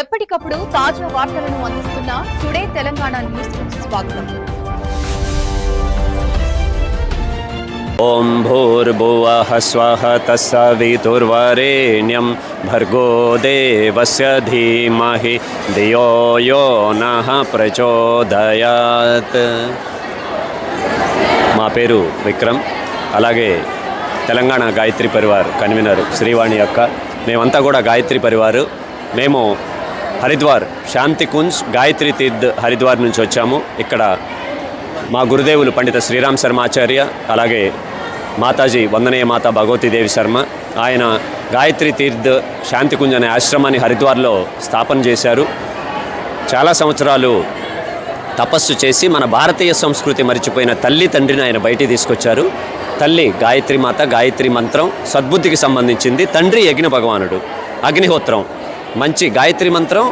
ఎప్పటికప్పుడు తాజా వార్తలను అందిస్తున్న టుడే తెలంగాణ న్యూస్ స్వాగతం. ఓం భూర్భువః స్వః తస్సవితుర్వరేణ్యం భర్గో దేవస్య ధీమహి ధియో యో నః ప్రచోదయాత్. మా పేరు విక్రమ్. అలాగే తెలంగాణ గాయత్రి పరివారు కన్వీనర్ శ్రీవాణి యొక్క మేమంతా కూడా గాయత్రి పరివారు. మేము హరిద్వార్ శాంతి కుంజ్ గాయత్రి తీర్థ్ హరిద్వార్ నుంచి వచ్చాము. ఇక్కడ మా గురుదేవులు పండిత శ్రీరామ్ శర్మాచార్య అలాగే మాతాజీ వందనీయ మాత భగవతీదేవి శర్మ ఆయన గాయత్రి తీర్థ్ శాంతికుంజ్ అనే ఆశ్రమాన్ని హరిద్వార్లో స్థాపన చేశారు. చాలా సంవత్సరాలు తపస్సు చేసి మన భారతీయ సంస్కృతి మరిచిపోయిన తల్లి తండ్రిని ఆయన బయటికి తీసుకొచ్చారు. తల్లి గాయత్రి మాత గాయత్రి మంత్రం సద్బుద్ధికి సంబంధించింది. తండ్రి యజ్ఞ భగవానుడు అగ్నిహోత్రం. మంచి గాయత్రి మంత్రం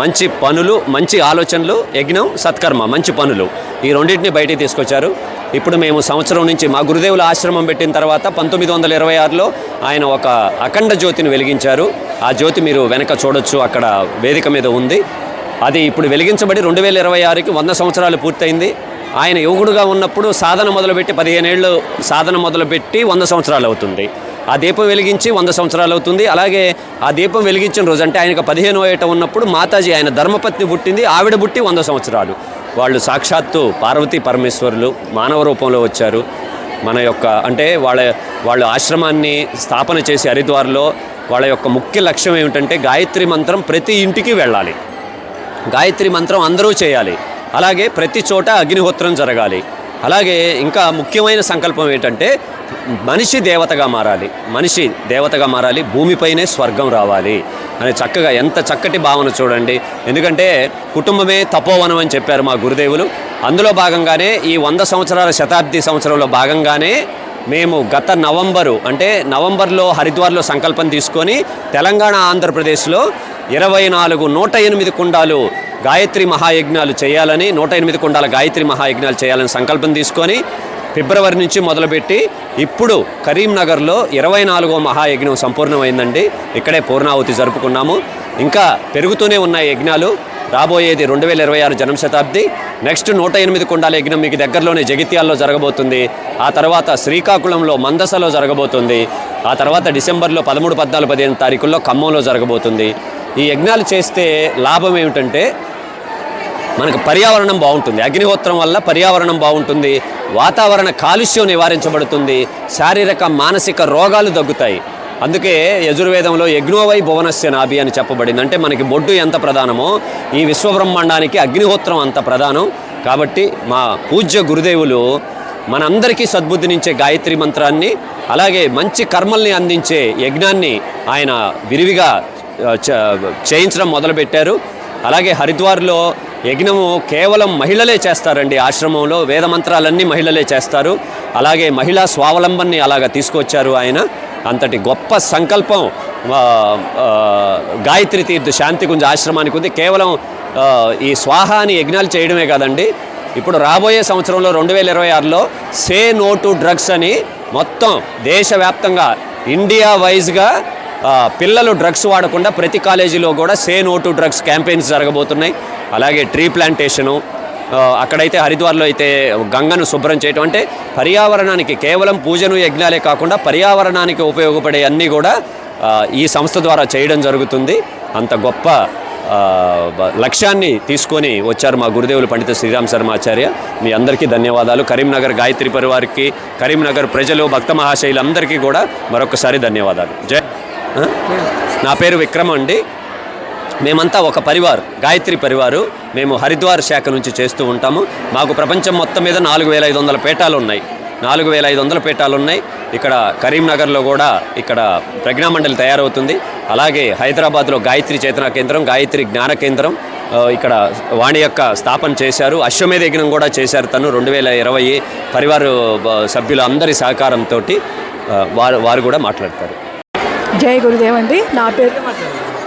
మంచి పనులు మంచి ఆలోచనలు యజ్ఞం సత్కర్మ మంచి పనులు. ఈ రెండింటిని బయటికి తీసుకొచ్చారు. ఇప్పుడు మేము సంవత్సరం నుంచి మా గురుదేవుల ఆశ్రమం పెట్టిన తర్వాత పంతొమ్మిది వందల ఇరవై ఆరులో ఆయన ఒక అఖండ జ్యోతిని వెలిగించారు. ఆ జ్యోతి మీరు వెనక చూడొచ్చు అక్కడ వేదిక మీద ఉంది. అది ఇప్పుడు వెలిగించబడి రెండు వేల ఇరవై ఆరుకి వంద సంవత్సరాలు పూర్తయింది. ఆయన యువకుడుగా ఉన్నప్పుడు సాధన మొదలుపెట్టి పదిహేనేళ్ళు సాధన మొదలుపెట్టి వంద సంవత్సరాలు అవుతుంది. ఆ దీపం వెలిగించి వంద సంవత్సరాలు అవుతుంది. అలాగే ఆ దీపం వెలిగించిన రోజు అంటే ఆయనకు పదిహేను ఏట ఉన్నప్పుడు మాతాజీ ఆయన ధర్మపత్ని పుట్టింది. ఆవిడ పుట్టి వంద సంవత్సరాలు. వాళ్ళు సాక్షాత్తు పార్వతీ పరమేశ్వరులు మానవ రూపంలో వచ్చారు. మన యొక్క అంటే వాళ్ళ వాళ్ళ ఆశ్రమాన్ని స్థాపన చేసి హరిద్వార్లో వాళ్ళ యొక్క ముఖ్య లక్ష్యం ఏమిటంటే గాయత్రి మంత్రం ప్రతి ఇంటికి వెళ్ళాలి. గాయత్రి మంత్రం అందరూ చేయాలి. అలాగే ప్రతి చోట అగ్నిహోత్రం జరగాలి. అలాగే ఇంకా ముఖ్యమైన సంకల్పం ఏంటంటే మనిషి దేవతగా మారాలి. మనిషి దేవతగా మారాలి భూమిపైనే స్వర్గం రావాలి. అని చక్కగా ఎంత చక్కటి భావన చూడండి. ఎందుకంటే కుటుంబమే తపోవనం అని చెప్పారు మా గురుదేవులు. అందులో భాగంగానే ఈ వంద సంవత్సరాల శతాబ్ది సంవత్సరంలో భాగంగానే మేము గత నవంబరు అంటే నవంబర్లో హరిద్వార్లో సంకల్పం తీసుకొని తెలంగాణ ఆంధ్రప్రదేశ్లో ఇరవై నాలుగు నూట ఎనిమిది కుండాలు గాయత్రి మహాయజ్ఞాలు చేయాలని నూట ఎనిమిది కొండాల గాయత్రి మహాయజ్ఞాలు చేయాలని సంకల్పం తీసుకొని ఫిబ్రవరి నుంచి మొదలుపెట్టి ఇప్పుడు కరీంనగర్లో ఇరవై నాలుగో మహాయజ్ఞం సంపూర్ణమైందండి. ఇక్కడే పూర్ణాహుతి జరుపుకున్నాము. ఇంకా పెరుగుతూనే ఉన్నాయి యజ్ఞాలు. రాబోయేది రెండు వేల ఇరవై ఆరు జన్మ శతాబ్ది. నెక్స్ట్ నూట ఎనిమిది కొండాల యజ్ఞం మీకు దగ్గరలోనే జగిత్యాల్లో జరగబోతుంది. ఆ తర్వాత శ్రీకాకుళంలో మందసలో జరగబోతుంది. ఆ తర్వాత డిసెంబర్లో పదమూడు పద్నాలుగు పదిహేను తారీఖుల్లో ఖమ్మంలో జరగబోతుంది. ఈ యజ్ఞాలు చేస్తే లాభం ఏమిటంటే మనకు పర్యావరణం బాగుంటుంది. అగ్నిహోత్రం వల్ల పర్యావరణం బాగుంటుంది. వాతావరణ కాలుష్యం నివారించబడుతుంది. శారీరక మానసిక రోగాలు తగ్గుతాయి. అందుకే యజుర్వేదంలో యజ్ఞోవై భువనస్య నాభి అని చెప్పబడింది. అంటే మనకి బొడ్డు ఎంత ప్రధానమో ఈ విశ్వబ్రహ్మాండానికి అగ్నిహోత్రం అంత ప్రధానం. కాబట్టి మా పూజ్య గురుదేవులు మనందరికీ సద్బుద్ధినించే గాయత్రి మంత్రాన్ని అలాగే మంచి కర్మల్ని అందించే యజ్ఞాన్ని ఆయన విరివిగా చ- చేయించడం మొదలుపెట్టారు. అలాగే హరిద్వార్లో యజ్ఞము కేవలం మహిళలే చేస్తారండి. ఆశ్రమంలో వేద మంత్రాలన్నీ మహిళలే చేస్తారు. అలాగే మహిళా స్వావలంబన్ని అలాగ తీసుకొచ్చారు ఆయన. అంతటి గొప్ప సంకల్పం గాయత్రి తీర్థ శాంతికుంజ ఆశ్రమానికి ఉంది. కేవలం ఈ ఈ స్వాహాని యజ్ఞాలు చేయడమే కాదండి. ఇప్పుడు రాబోయే సంవత్సరంలో రెండు వేల ఇరవై ఆరులో సే నో టు డ్రగ్స్ అని మొత్తం దేశవ్యాప్తంగా ఇండియా వైజ్గా పిల్లలు డ్రగ్స్ వాడకుండా ప్రతి కాలేజీలో కూడా say no to drugs campaigns జరగబోతున్నాయి. అలాగే ట్రీ ప్లాంటేషను అక్కడైతే హరిద్వార్లో అయితే గంగను శుభ్రం చేయటం. అంటే పర్యావరణానికి కేవలం పూజను యజ్ఞాలే కాకుండా పర్యావరణానికి ఉపయోగపడే అన్నీ కూడా ఈ సంస్థ ద్వారా చేయడం జరుగుతుంది. అంత గొప్ప లక్ష్యాన్ని తీసుకొని వచ్చారు మా గురుదేవులు పండిత శ్రీరామ్ శర్మాచార్య. మీ అందరికీ ధన్యవాదాలు. కరీంనగర్ గాయత్రి పరివారికి కరీంనగర్ ప్రజలు భక్త మహాశైలందరికీ కూడా మరొకసారి ధన్యవాదాలు. జై నా పేరు విక్రమ్ అండి. మేమంతా ఒక పరివార్ గాయత్రి పరివారు. మేము హరిద్వార్ శాఖ నుంచి చేస్తూ ఉంటాము. మాకు ప్రపంచం మొత్తం మీద నాలుగు వేల ఐదు వందల పీఠాలు ఉన్నాయి నాలుగు వేల ఐదు వందల పీఠాలు ఉన్నాయి ఇక్కడ కరీంనగర్లో కూడా ఇక్కడ ప్రజ్ఞామండలి తయారవుతుంది. అలాగే హైదరాబాద్లో గాయత్రి చేతనా కేంద్రం గాయత్రి జ్ఞాన కేంద్రం ఇక్కడ వాణి యొక్క స్థాపన చేశారు. అశ్వమేధ యజ్ఞం కూడా చేశారు తను. రెండు వేల ఇరవై పరివారు సభ్యులు సభ్యుల అందరి సహకారంతో వారు వారు కూడా మాట్లాడతారు. జై గురుదేవ్ అండి. నా పేరు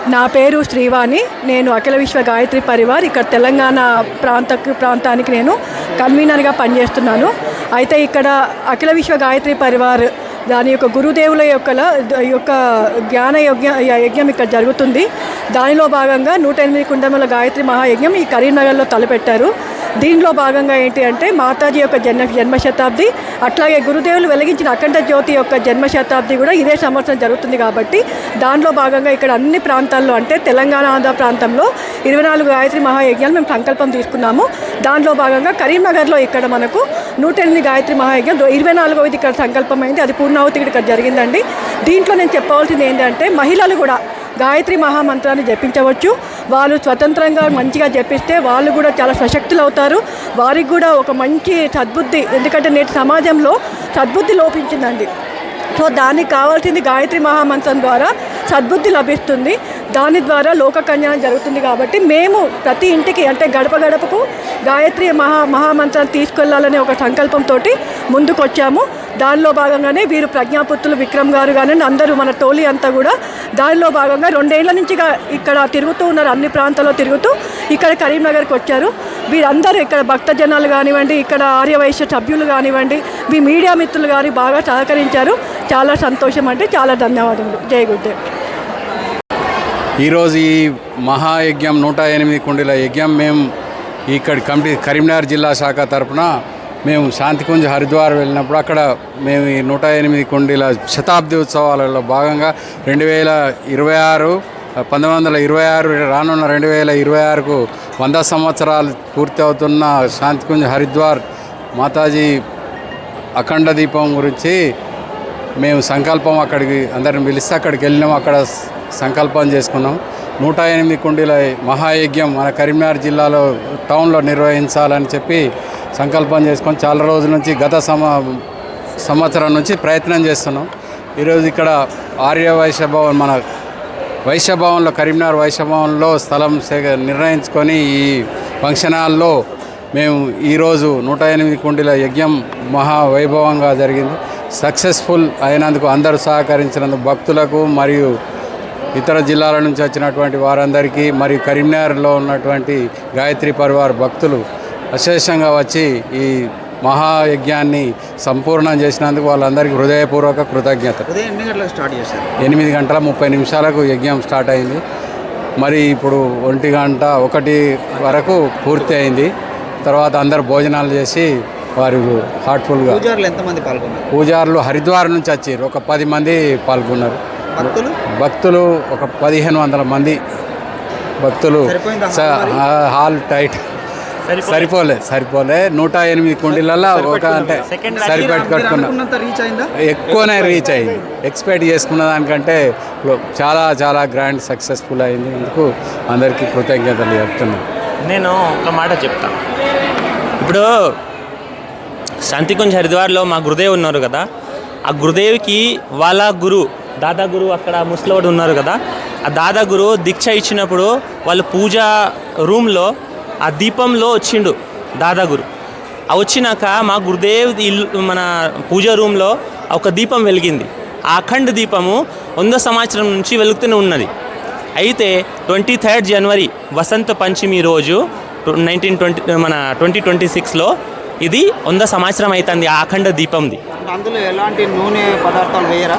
నా పేరు శ్రీవాణి. నేను అఖిల విశ్వ గాయత్రి పరివార్. ఇక్కడ తెలంగాణ ప్రాంత ప్రాంతానికి నేను కన్వీనర్గా పనిచేస్తున్నాను. అయితే ఇక్కడ అఖిల విశ్వ గాయత్రి పరివార్ దాని యొక్క గురుదేవుల యొక్క యొక్క జ్ఞాన యజ్ఞ యజ్ఞం ఇక్కడ జరుగుతుంది. దానిలో భాగంగా నూట ఎనిమిది కుండముల గాయత్రి మహాయజ్ఞం ఈ కరీంనగర్లో తలపెట్టారు. దీనిలో భాగంగా ఏంటి అంటే మాతాజీ యొక్క జన్మ జన్మ శతాబ్ది అట్లాగే గురుదేవులు వెలిగించిన అఖండ జ్యోతి యొక్క జన్మ శతాబ్ది కూడా ఇదే సంవత్సరం జరుగుతుంది కాబట్టి దానిలో భాగంగా ఇక్కడ అన్ని ప్రాంతాల్లో అంటే తెలంగాణ ఆంధ్ర ప్రాంతంలో ఇరవై నాలుగు గాయత్రి మహాయజ్ఞాలు మేము సంకల్పం తీసుకున్నాము. దానిలో భాగంగా కరీంనగర్లో ఇక్కడ మనకు నూట ఎనిమిది గాయత్రి మహాయజ్ఞం ఇరవై నాలుగవది ఇక్కడ సంకల్పం అయింది అది పూర్ణావతి ఇక్కడ జరిగిందండి. దీంట్లో నేను చెప్పవలసింది ఏంటంటే మహిళలు కూడా గాయత్రి మహామంత్రాన్ని జపించవచ్చు. వాళ్ళు స్వతంత్రంగా మంచిగా జపిస్తే వాళ్ళు కూడా చాలా సశక్తులు అవుతారు. వారికి కూడా ఒక మంచి సద్బుద్ధి ఎందుకంటే నేటి సమాజంలో సద్బుద్ధి లోపించిందండి. సో దానికి కావాల్సింది గాయత్రి మహామంత్రం ద్వారా సద్బుద్ధి లభిస్తుంది. దాని ద్వారా లోక కళ్యాణం జరుగుతుంది కాబట్టి మేము ప్రతి ఇంటికి అంటే గడప గడపకు గాయత్రి మహా మహామంత్రాన్ని తీసుకెళ్ళాలనే ఒక సంకల్పంతో ముందుకొచ్చాము. దానిలో భాగంగానే వీరు ప్రజ్ఞాపుత్రులు విక్రమ్ గారు కానీ అందరూ మన టోలీ అంతా కూడా దానిలో భాగంగా రెండేళ్ళ నుంచి ఇక్కడ తిరుగుతూ ఉన్నారు అన్ని ప్రాంతాల్లో తిరుగుతూ ఇక్కడ కరీంనగర్కి వచ్చారు. వీరందరూ ఇక్కడ భక్త జనాలు కానివ్వండి ఇక్కడ ఆర్యవైశ్య సభ్యులు కానివ్వండి మీ మీడియా మిత్రులు కానీ బాగా సహకరించారు. చాలా సంతోషం అంటే చాలా ధన్యవాదములు. జై గుడ్ గురుదేవ్ ఈరోజు ఈ మహాయజ్ఞం నూట ఎనిమిది కుండీల యజ్ఞం మేము ఇక్కడ కమిటీ కరీంనగర్ జిల్లా శాఖ తరఫున మేము శాంతికుంజ్ హరిద్వార్ వెళ్ళినప్పుడు అక్కడ మేము ఈ నూట ఎనిమిది కుండీల శతాబ్ది ఉత్సవాలలో భాగంగా రెండు వేల ఇరవై ఆరు పంతొమ్మిది వందల ఇరవై ఆరు రానున్న రెండు వేల ఇరవై ఆరుకు వంద సంవత్సరాలు పూర్తి అవుతున్న శాంతికుంజ్ హరిద్వార్ మాతాజీ అఖండ దీపం గురించి మేము సంకల్పం అక్కడికి అందరిని పిలిస్తే అక్కడికి వెళ్ళినాం. అక్కడ సంకల్పం చేసుకున్నాం. నూట ఎనిమిది కుండీల మహాయజ్ఞం మన కరీంనగర్ జిల్లాలో టౌన్లో నిర్వహించాలని చెప్పి సంకల్పం చేసుకొని చాలా రోజుల నుంచి గత సమ సంవత్సరం నుంచి ప్రయత్నం చేస్తున్నాం. ఈరోజు ఇక్కడ ఆర్య వైశ్య భవన్ మన వైశ్య భవన్లో కరీంనగర్ వైశ్య భవన్లో స్థలం సేక నిర్ణయించుకొని ఈ ఫంక్షన్ హాల్లో మేము ఈరోజు నూట ఎనిమిది కుండీల యజ్ఞం మహా వైభవంగా జరిగింది. సక్సెస్ఫుల్ అయినందుకు అందరూ సహకరించినందుకు భక్తులకు మరియు ఇతర జిల్లాల నుంచి వచ్చినటువంటి వారందరికీ మరియు కరీంనగర్లో ఉన్నటువంటి గాయత్రి పరివార్ భక్తులు అశేషంగా వచ్చి ఈ మహాయజ్ఞాన్ని సంపూర్ణం చేసినందుకు వాళ్ళందరికీ హృదయపూర్వక కృతజ్ఞత ఉదయం ఎన్ని గంటలకు స్టార్ట్ చేశారు? ఎనిమిది గంటల ముప్పై నిమిషాలకు యజ్ఞం స్టార్ట్ అయింది. మరి ఇప్పుడు ఒంటి గంట ఒకటి వరకు పూర్తి అయింది. తర్వాత అందరు భోజనాలు చేసి వారు హార్ట్ఫుల్గా పూజారులు ఎంతమంది పాల్గొన్నారు? పూజారులు హరిద్వార్ నుంచి వచ్చారు. ఒక పది మంది పాల్గొన్నారు. భక్తులు? భక్తులు ఒక పదిహేను వందల మంది భక్తులు. Hall tight. సరిపోలే. సరిపోలే నూట ఎనిమిది కుండీలలో ఒక అంటే సరిపెట్టుకున్నాం. ఎక్కువనే రీచ్ అయింది. ఎక్స్పెక్ట్ చేసుకున్న దానికంటే చాలా చాలా గ్రాండ్ సక్సెస్ఫుల్ అయింది. అందుకు అందరికీ కృతజ్ఞతలు చెప్తున్నాను నేను ఒక మాట చెప్తా. ఇప్పుడు శాంతికుంజ్ హరిద్వార్లో మా గురుదేవ్ ఉన్నారు కదా. ఆ గురుదేవ్కి వాళ్ళ గురు దాదా గురు అక్కడ ముసలోడు ఉన్నారు కదా. ఆ దాదా గురు దీక్ష ఇచ్చినప్పుడు వాళ్ళు పూజ రూమ్లో ఆ దీపంలో వచ్చిండు దాదా గురు ఆ వచ్చినాక మా గురుదేవ్ ఇల్లు మన పూజ రూమ్లో ఒక దీపం వెలిగింది. ఆ అఖండ దీపము వంద సంవత్సరం నుంచి వెలుగుతూనే ఉన్నది. అయితే ట్వంటీ థర్డ్ జనవరి వసంత పంచమి రోజు నైన్టీన్ ట్వంటీ మన ట్వంటీ ట్వంటీ సిక్స్లో ఇది వంద సంవత్సరం అవుతుంది ఆ అఖండ దీపంది. అందులో ఎలాంటి నూనె పదార్థాలు వేయరా?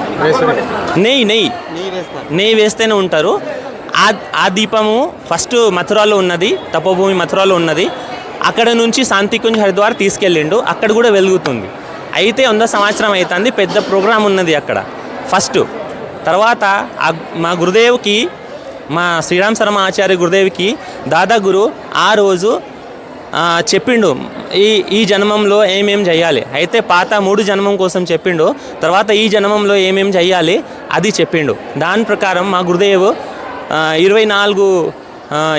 నెయ్యి నెయ్యి. నెయ్యి వేస్తారు. నెయ్యి వేస్తేనే ఉంటారు. ఆ ఆ దీపము ఫస్ట్ మథురాలో ఉన్నది తపోభూమి మథురాలో ఉన్నది. అక్కడ నుంచి శాంతికుంజ్ హరిద్వార్ తీసుకెళ్ళిండు అక్కడ కూడా వెలుగుతుంది. అయితే వంద సంవత్సరం అవుతుంది పెద్ద ప్రోగ్రాం ఉన్నది అక్కడ. ఫస్ట్ తర్వాత మా గురుదేవ్కి మా శ్రీరామ్ శర్మ ఆచార్య గురుదేవ్కి దాదా గురు ఆ రోజు చెప్పిండు ఈ ఈ జన్మంలో ఏమేం చేయాలి? అయితే పాత మూడు జన్మం కోసం చెప్పిండు తర్వాత ఈ జన్మంలో ఏమేం చేయాలి? అది చెప్పిండు. దాని ప్రకారం మా గురుదేవ్ ఇరవై నాలుగు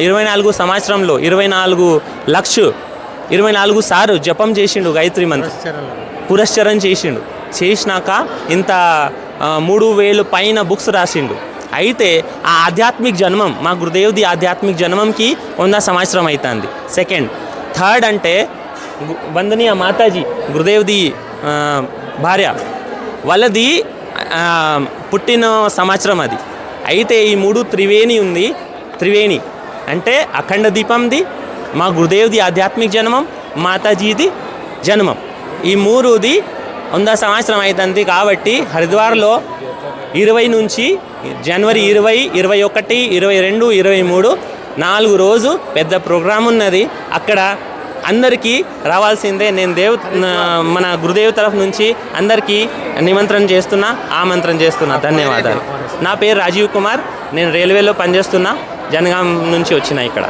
ఇరవై నాలుగు సంవత్సరంలో ఇరవై నాలుగు లక్ష ఇరవై నాలుగు సార్లు జపం చేసిండు గాయత్రి మంత్రం. పురస్చరణ చేసిండు. చేసినాక ఇంత మూడు వేలు పైన బుక్స్ రాసిండు. అయితే ఆ ఆధ్యాత్మిక జన్మం మా గురుదేవ్ది ఆధ్యాత్మిక జన్మంకి వంద సంవత్సరం అవుతుంది సెకండ్. థర్డ్ అంటే వందనీయ మాతాజీ గురుదేవ్ది భార్య. వాళ్ళది పుట్టిన సంవత్సరం అది. అయితే ఈ మూడు త్రివేణి ఉంది. త్రివేణి అంటే అఖండ దీపంది మా గురుదేవ్ది ఆధ్యాత్మిక జన్మం మాతాజీది జన్మం. ఈ మూడుది వంద సంవత్సరం అవుతుంది కాబట్టి హరిద్వార్లో ఇరవై నుంచి జనవరి ఇరవై ఇరవై ఒకటి ఇరవై రెండు ఇరవై మూడు నాలుగు రోజు పెద్ద ప్రోగ్రాం ఉన్నది. అక్కడ అందరికీ రావాల్సిందే. నేను దేవ్ మన గురుదేవ్ తరఫు నుంచి అందరికీ నిమంత్రణ చేస్తున్నా ఆమంత్రణ చేస్తున్నా. ధన్యవాదాలు. నా పేరు రాజీవ్ కుమార్ నేను రైల్వేలో పనిచేస్తున్నా జనగాం నుంచి వచ్చిన ఇక్కడ.